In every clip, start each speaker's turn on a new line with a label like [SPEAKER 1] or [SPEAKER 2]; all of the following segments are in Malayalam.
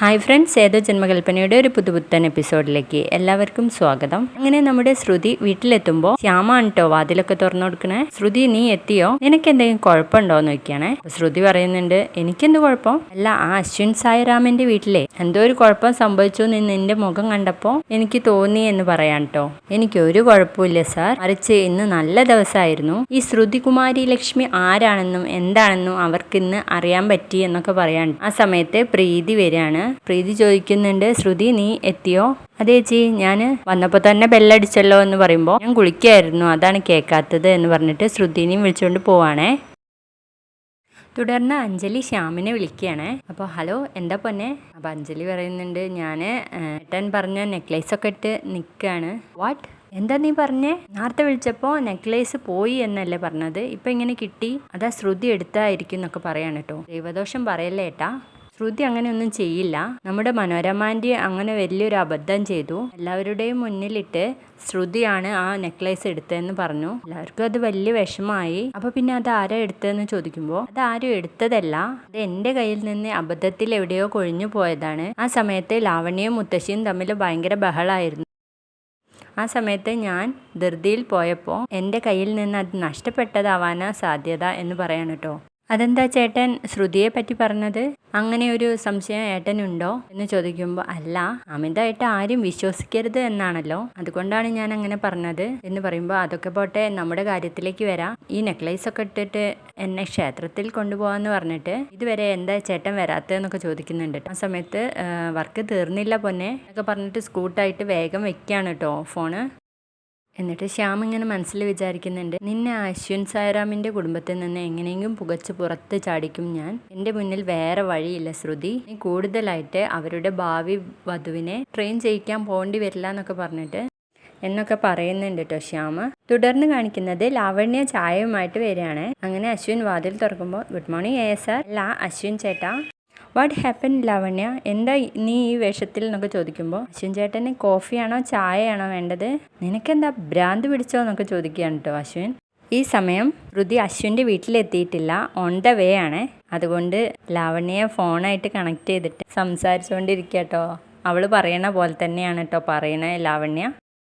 [SPEAKER 1] ഹായ് ഫ്രണ്ട്സ് ഏതോ ജന്മകൽപ്പനയുടെ ഒരു പുതുപുത്തൻ എപ്പിസോഡിലേക്ക് എല്ലാവർക്കും സ്വാഗതം. അങ്ങനെ നമ്മുടെ ശ്രുതി വീട്ടിലെത്തുമ്പോൾ ശ്യാമാണ് കേട്ടോ വാതിലൊക്കെ തുറന്നു കൊടുക്കണേ? ശ്രുതി നീ എത്തിയോ? നിനക്ക് എന്തെങ്കിലും കുഴപ്പമുണ്ടോ എന്ന് നോക്കിയാണേ ശ്രുതി പറയുന്നുണ്ട് എനിക്കെന്ത് കുഴപ്പം? അല്ല ആ അശ്വിൻ സായിറാമിന്റെ വീട്ടിലെ എന്തോ ഒരു കുഴപ്പം സംഭവിച്ചു എന്ന് നിന്റെ മുഖം കണ്ടപ്പോൾ എനിക്ക് തോന്നി എന്ന് പറയാൻ കേട്ടോ എനിക്ക് ഒരു കുഴപ്പമില്ല സാർ. മറിച്ച് ഇന്ന് നല്ല ദിവസമായിരുന്നു ഈ ശ്രുതി കുമാരി ലക്ഷ്മി ആരാണെന്നും എന്താണെന്നും അവർക്ക് ഇന്ന് അറിയാൻ പറ്റി എന്നൊക്കെ പറയാൻ ആ സമയത്ത് പ്രീതി വരികയാണ്. പ്രീതി ചോദിക്കുന്നുണ്ട് ശ്രുതി നീ എത്തിയോ? അതെ ചേച്ചി ഞാൻ വന്നപ്പോൾ തന്നെ ബെല്ലടിച്ചല്ലോ എന്ന് പറയുമ്പോൾ ഞാൻ കുളിക്കായിരുന്നു അതാണ് കേൾക്കാത്തത് എന്ന് പറഞ്ഞിട്ട് ശ്രുതിനെയും വിളിച്ചുകൊണ്ട് പോവാണേ. തുടർന്ന് അഞ്ജലി ശ്യാമിനെ വിളിക്കുകയാണ്. അപ്പോൾ ഹലോ എന്താ പൊന്നെ? അപ്പോൾ അഞ്ജലി പറയുന്നുണ്ട് ഞാൻ ഏട്ടൻ പറഞ്ഞ നെക്ലേസ് ഒക്കെ ഇട്ട് നിൽക്കുകയാണ് വാട്ട്? എന്താ നീ പറഞ്ഞേ? നേരത്തെ വിളിച്ചപ്പോൾ നെക്ലേസ് പോയി എന്നല്ലേ പറഞ്ഞത് ഇപ്പം ഇങ്ങനെ കിട്ടി? അതാ ശ്രുതി എടുത്തായിരിക്കും എന്നൊക്കെ പറയാണ് കേട്ടോ ദൈവദോഷം പറയല്ലേ ഏട്ടാ? ശ്രുതി അങ്ങനെയൊന്നും ചെയ്യില്ല. നമ്മുടെ മനോരമാന്റെ അങ്ങനെ വലിയൊരു അബദ്ധം ചെയ്തു. എല്ലാവരുടെയും മുന്നിലിട്ട് ശ്രുതിയാണ് ആ നെക്ലേസ് എടുത്തതെന്ന് പറഞ്ഞു. എല്ലാവർക്കും അത് വലിയ വിഷമമായി. അപ്പോൾ പിന്നെ അത് ആരാ എടുത്തതെന്ന് ചോദിക്കുമ്പോൾ അത് ആരും എടുത്തതല്ല. അത് എന്റെ കയ്യിൽ നിന്ന് അബദ്ധത്തിൽ എവിടെയോ കൊഴിഞ്ഞു പോയതാണ്. ആ സമയത്ത് ലാവണ്യയും മുത്തശ്ശിയും തമ്മിൽ ഭയങ്കര ബഹളായിരുന്നു. ആ സമയത്ത് ഞാൻ ധൃതിയിൽ പോയപ്പോൾ എന്റെ കയ്യിൽ നിന്ന് അത് നഷ്ടപ്പെട്ടതാവാനാ സാധ്യത എന്ന് പറയാണ് കേട്ടോ അതെന്താ ചേട്ടൻ ശ്രുതിയെ പറ്റി പറഞ്ഞത്? അങ്ങനെ ഒരു സംശയം ഏട്ടനുണ്ടോ? എന്ന് ചോദിക്കുമ്പോൾ അല്ല അമിതമായിട്ട് ആരും വിശ്വസിക്കരുത് എന്നാണല്ലോ. അതുകൊണ്ടാണ് ഞാൻ അങ്ങനെ പറഞ്ഞത്. എന്ന് പറയുമ്പോൾ അതൊക്കെ പോട്ടെ നമ്മുടെ കാര്യത്തിലേക്ക് വരാം. ഈ നെക്ലേസ് ഒക്കെ ഇട്ടിട്ട് എന്നെ ക്ഷേത്രത്തിൽ കൊണ്ടുപോകാന്ന് പറഞ്ഞിട്ട് ഇതുവരെ എന്താ ചേട്ടൻ വരാത്തതെന്നൊക്കെ ചോദിക്കുന്നുണ്ട് ആ സമയത്ത് വർക്ക് തീർന്നില്ല പൊന്നെ എന്നൊക്കെ പറഞ്ഞിട്ട് സ്കൂട്ടായിട്ട് വേഗം വെക്കുകയാണ് കേട്ടോ ഫോണ്. എന്നിട്ട് ശ്യാം ഇങ്ങനെ മനസ്സിൽ വിചാരിക്കുന്നുണ്ട് നിന്നെ അശ്വിൻ സായറാമിന്റെ കുടുംബത്തിൽ നിന്ന് എങ്ങനെയെങ്കിലും പുകച്ച് പുറത്ത് ചാടിക്കും ഞാൻ. എന്റെ മുന്നിൽ വേറെ വഴിയില്ല ശ്രുതി. നീ കൂടുതലായിട്ട് അവരുടെ ഭാവി വധുവിനെ ട്രെയിൻ ചെയ്യിക്കാൻ പോകേണ്ടി വരില്ല എന്നൊക്കെ പറഞ്ഞിട്ട് എന്നൊക്കെ പറയുന്നുണ്ട് കേട്ടോ ശ്യാമ തുടർന്ന് കാണിക്കുന്നത് ലാവണ്യ ചായയുമായിട്ട് വരികയാണ്. അങ്ങനെ അശ്വിൻ വാതിൽ തുറക്കുമ്പോൾ ഗുഡ് മോർണിംഗ് ഏ സാർ അല്ല അശ്വിൻ ചേട്ടാ. വാട്ട് ഹാപ്പൻ ലവണ്യ എന്താ നീ ഈ വേഷത്തിൽ എന്നൊക്കെ ചോദിക്കുമ്പോൾ അശ്വിൻ ചേട്ടന് കോഫിയാണോ ചായയാണോ വേണ്ടത്? നിനക്കെന്താ ഭ്രാന്ത് പിടിച്ചോ എന്നൊക്കെ ചോദിക്കുകയാണ് കേട്ടോ അശ്വിൻ. ഈ സമയം ഋതി അശ്വിന്റെ വീട്ടിലെത്തിയിട്ടില്ല ഓൺ ദ വേ ആണ്. അതുകൊണ്ട് ലാവണ്യയെ ഫോണായിട്ട് കണക്ട് ചെയ്തിട്ട് സംസാരിച്ചുകൊണ്ടിരിക്കുക കേട്ടോ അവൾ പറയണ പോലെ തന്നെയാണ് കേട്ടോ പറയണേ ലാവണ്യ.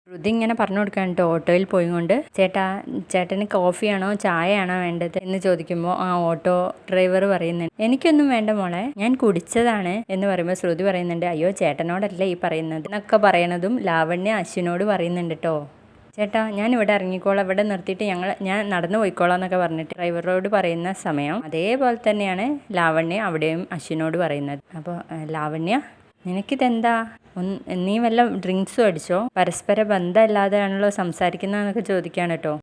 [SPEAKER 1] ശ്രുതി ഇങ്ങനെ പറഞ്ഞു കൊടുക്കാൻ കേട്ടോ ഓട്ടോയിൽ പോയിക്കൊണ്ട്. ചേട്ടാ ചേട്ടന് കോഫിയാണോ ചായയാണോ വേണ്ടത് എന്ന് ചോദിക്കുമ്പോൾ ആ ഓട്ടോ ഡ്രൈവർ പറയുന്നുണ്ട്. എനിക്കൊന്നും വേണ്ട മോളെ ഞാൻ കുടിച്ചതാണ് എന്ന് പറയുമ്പോൾ ശ്രുതി പറയുന്നുണ്ട് അയ്യോ ചേട്ടനോടല്ലേ ഈ പറയുന്നത്? എന്നൊക്കെ പറയണതും ലാവണ്യ അശ്വിനോട് പറയുന്നുണ്ട് കേട്ടോ. ചേട്ടാ ഞാൻ ഇവിടെ ഇറങ്ങിക്കോളാം ഇവിടെ നിർത്തിയിട്ട് ഞങ്ങൾ ഞാൻ നടന്നു പോയിക്കോളാം എന്നൊക്കെ പറഞ്ഞിട്ട് ഡ്രൈവറോട് പറയുന്ന സമയം അതേപോലെ തന്നെയാണ് ലാവണ്യ അവിടെയും അശ്വിനോട് പറയുന്നത്. അപ്പോൾ ലാവണ്യ നിനക്കിതെന്താ? നീ വല്ല ഡ്രിങ്ക്സും അടിച്ചോ പരസ്പര ബന്ധമല്ലാതെയാണല്ലോ സംസാരിക്കുന്നതെന്നൊക്കെ ചോദിക്കുകയാണ് കേട്ടോ.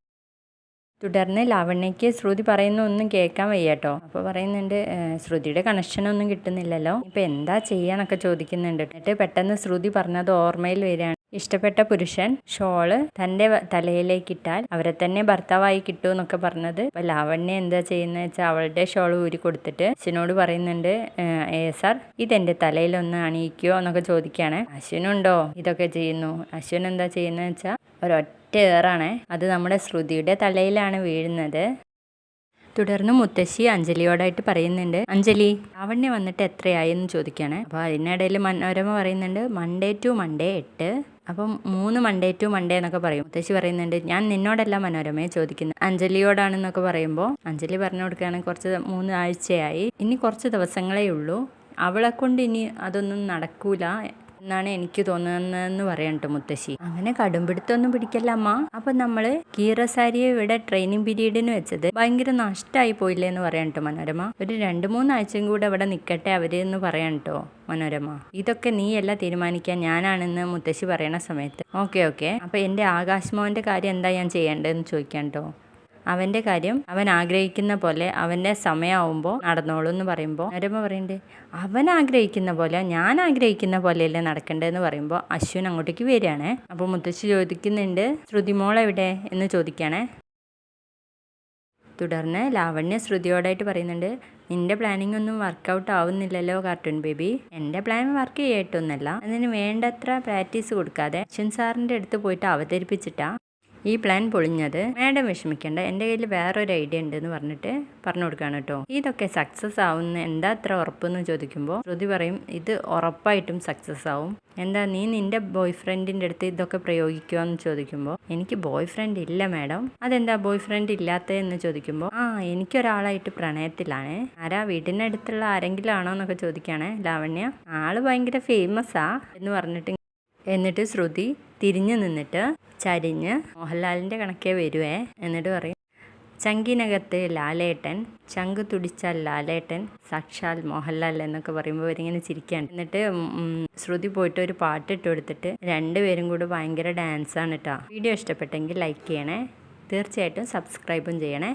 [SPEAKER 1] തുടർന്ന് ലാവണ്യയ്ക്ക് ശ്രുതി പറയുന്ന ഒന്നും കേൾക്കാൻ വയ്യ കേട്ടോ അപ്പോൾ പറയുന്നുണ്ട് ശ്രുതിയുടെ കണക്ഷനൊന്നും കിട്ടുന്നില്ലല്ലോ. ഇപ്പൊ എന്താ ചെയ്യാന്നൊക്കെ ചോദിക്കുന്നുണ്ട്. എന്നിട്ട് പെട്ടെന്ന് ശ്രുതി പറഞ്ഞത് ഓർമ്മയിൽ വരികയാണ്. ഇഷ്ടപ്പെട്ട പുരുഷൻ ഷോൾ തന്റെ തലയിലേക്ക് ഇട്ടാൽ അവരെ തന്നെ ഭർത്താവായി കിട്ടൂ എന്നൊക്കെ പറഞ്ഞത്. അപ്പൊ ലാവണ്യ എന്താ ചെയ്യുന്നത് വെച്ചാൽ അവളുടെ ഷോൾ ഊരി കൊടുത്തിട്ട് അശ്വിനോട് പറയുന്നുണ്ട് ഏ സാർ ഇതെന്റെ തലയിലൊന്ന് അണിയിക്കുവോ എന്നൊക്കെ ചോദിക്കുകയാണ്. അശ്വിനുണ്ടോ? ഇതൊക്കെ ചെയ്യുന്നു. അശ്വിൻ എന്താ ചെയ്യുന്നത് വെച്ചാൽ ഒരൊറ്റ ഏറാണ്. അത് നമ്മുടെ ശ്രുതിയുടെ തലയിലാണ് വീഴുന്നത്. തുടർന്ന് മുത്തശ്ശി അഞ്ജലിയോടായിട്ട് പറയുന്നുണ്ട് അഞ്ജലി ലാവണ്യ വന്നിട്ട് എത്രയായി? എന്ന് ചോദിക്കുകയാണ്. അപ്പോൾ അതിനിടയിൽ മനോരമ പറയുന്നുണ്ട് മൺഡേ ടു മൺഡേ എട്ട്. അപ്പം മൂന്ന് മൺഡേ ടു മൺഡേ എന്നൊക്കെ പറയും. മുത്തശ്ശി പറയുന്നുണ്ട് ഞാൻ നിന്നോടല്ല മനോരമയെ ചോദിക്കുന്നത്. അഞ്ജലിയോടാണെന്നൊക്കെ പറയുമ്പോൾ അഞ്ജലി പറഞ്ഞു കൊടുക്കുകയാണെങ്കിൽ കുറച്ച് മൂന്ന് ആഴ്ചയായി ഇനി കുറച്ച് ദിവസങ്ങളേ ഉള്ളൂ. അവളെ കൊണ്ട് ഇനി അതൊന്നും നടക്കൂല. എന്നാണ് എനിക്ക് തോന്നുന്നതെന്ന് പറയണ്ട മുത്തശ്ശി. അങ്ങനെ കടുംപിടുത്തൊന്നും പിടിക്കല്ല അമ്മ. അപ്പൊ നമ്മൾ കീറസാരിയെ ഇവിടെ ട്രെയിനിങ് പീരീഡിന് വെച്ചത് ഭയങ്കര നഷ്ടമായി പോയില്ലേ എന്ന് പറയണ്ടോ മനോരമ. ഒരു രണ്ട് മൂന്നാഴ്ചയും കൂടെ അവിടെ നിൽക്കട്ടെ അവർ എന്ന് പറയണ്ടോ മനോരമ? ഇതൊക്കെ നീയല്ല തീരുമാനിക്കാൻ ഞാനാണെന്ന് മുത്തശ്ശി പറയണ സമയത്ത്. ഓക്കെ ഓക്കെ അപ്പൊ എന്റെ ആകാശ് മോന്റെ കാര്യം എന്താ ഞാൻ ചെയ്യേണ്ടതെന്ന് ചോദിക്കാൻ കേട്ടോ അവന്റെ കാര്യം അവൻ ആഗ്രഹിക്കുന്ന പോലെ അവന്റെ സമയമാവുമ്പോൾ നടന്നോളൂ എന്ന് പറയുമ്പോൾ നരമ്മ പറയുന്നുണ്ട് അവൻ ആഗ്രഹിക്കുന്ന പോലെ ഞാൻ ആഗ്രഹിക്കുന്ന പോലെയല്ലേ നടക്കേണ്ടതെന്ന് പറയുമ്പോൾ അശ്വിൻ അങ്ങോട്ടേക്ക് വരികയാണ്. അപ്പോൾ മുത്തശ്ശി ചോദിക്കുന്നുണ്ട് ശ്രുതിമോൾ എവിടെ? എന്ന് ചോദിക്കുകയാണേ. തുടർന്ന് ലാവണ്യ ശ്രുതിയോടായിട്ട് പറയുന്നുണ്ട് നിന്റെ പ്ലാനിംഗ് ഒന്നും വർക്കൗട്ട് ആവുന്നില്ലല്ലോ കാർട്ടൂൺ ബേബി എന്റെ പ്ലാൻ വർക്ക് ചെയ്യട്ടൊന്നല്ല അതിന് വേണ്ടത്ര പ്രാക്ടീസ് കൊടുക്കാതെ അശ്വിൻ സാറിന്റെ അടുത്ത് പോയിട്ട് അവതരിപ്പിച്ചിട്ടാ ഈ പ്ലാൻ പൊളിഞ്ഞത് മാഡം വിഷമിക്കേണ്ട എന്റെ കയ്യിൽ വേറൊരു ഐഡിയ ഉണ്ട് എന്ന് പറഞ്ഞിട്ട് പറഞ്ഞു കൊടുക്കുകയാണ് കേട്ടോ. ഇതൊക്കെ സക്സസ് ആവുന്ന എന്താ അത്ര ഉറപ്പെന്ന് ചോദിക്കുമ്പോൾ ശ്രുതി പറയും ഇത് ഉറപ്പായിട്ടും സക്സസ് ആവും. എന്താ നീ നിന്റെ ബോയ് ഫ്രണ്ടിന്റെ അടുത്ത് ഇതൊക്കെ പ്രയോഗിക്കുക എന്ന് ചോദിക്കുമ്പോൾ എനിക്ക് ബോയ് ഫ്രണ്ട് ഇല്ല മാഡം. അതെന്താ ബോയ് ഫ്രണ്ട് ഇല്ലാത്തതെന്ന് ചോദിക്കുമ്പോൾ ആ എനിക്കൊരാളായിട്ട് പ്രണയത്തിലാണ്. ആരാ വീടിനടുത്തുള്ള ആരെങ്കിലും ആണോ? എന്നൊക്കെ ചോദിക്കുകയാണ് ലാവണ്യ. ആൾ ഭയങ്കര ആ എന്ന് പറഞ്ഞിട്ട് എന്നിട്ട് ശ്രുതി തിരിഞ്ഞു നിന്നിട്ട് ചരിഞ്ഞ് മോഹൻലാലിന്റെ കണക്കേ വരുവേ എന്നിട്ട് പറയും ചങ്കിനകത്ത് ലാലേട്ടൻ ചങ്ക് തുടിച്ചാൽ ലാലേട്ടൻ സാക്ഷാൽ മോഹൻലാൽ എന്നൊക്കെ പറയുമ്പോൾ ഇവരിങ്ങനെ ചിരിക്കുകയാണ് എന്നിട്ട് ശ്രുതി പോയിട്ട് ഒരു പാട്ട് ഇട്ട് കൊടുത്തിട്ട് രണ്ടുപേരും കൂടി ഭയങ്കര ഡാൻസാണ് കേട്ടോ വീഡിയോ ഇഷ്ടപ്പെട്ടെങ്കിൽ ലൈക്ക് ചെയ്യണേ തീർച്ചയായിട്ടും സബ്സ്ക്രൈബും ചെയ്യണേ.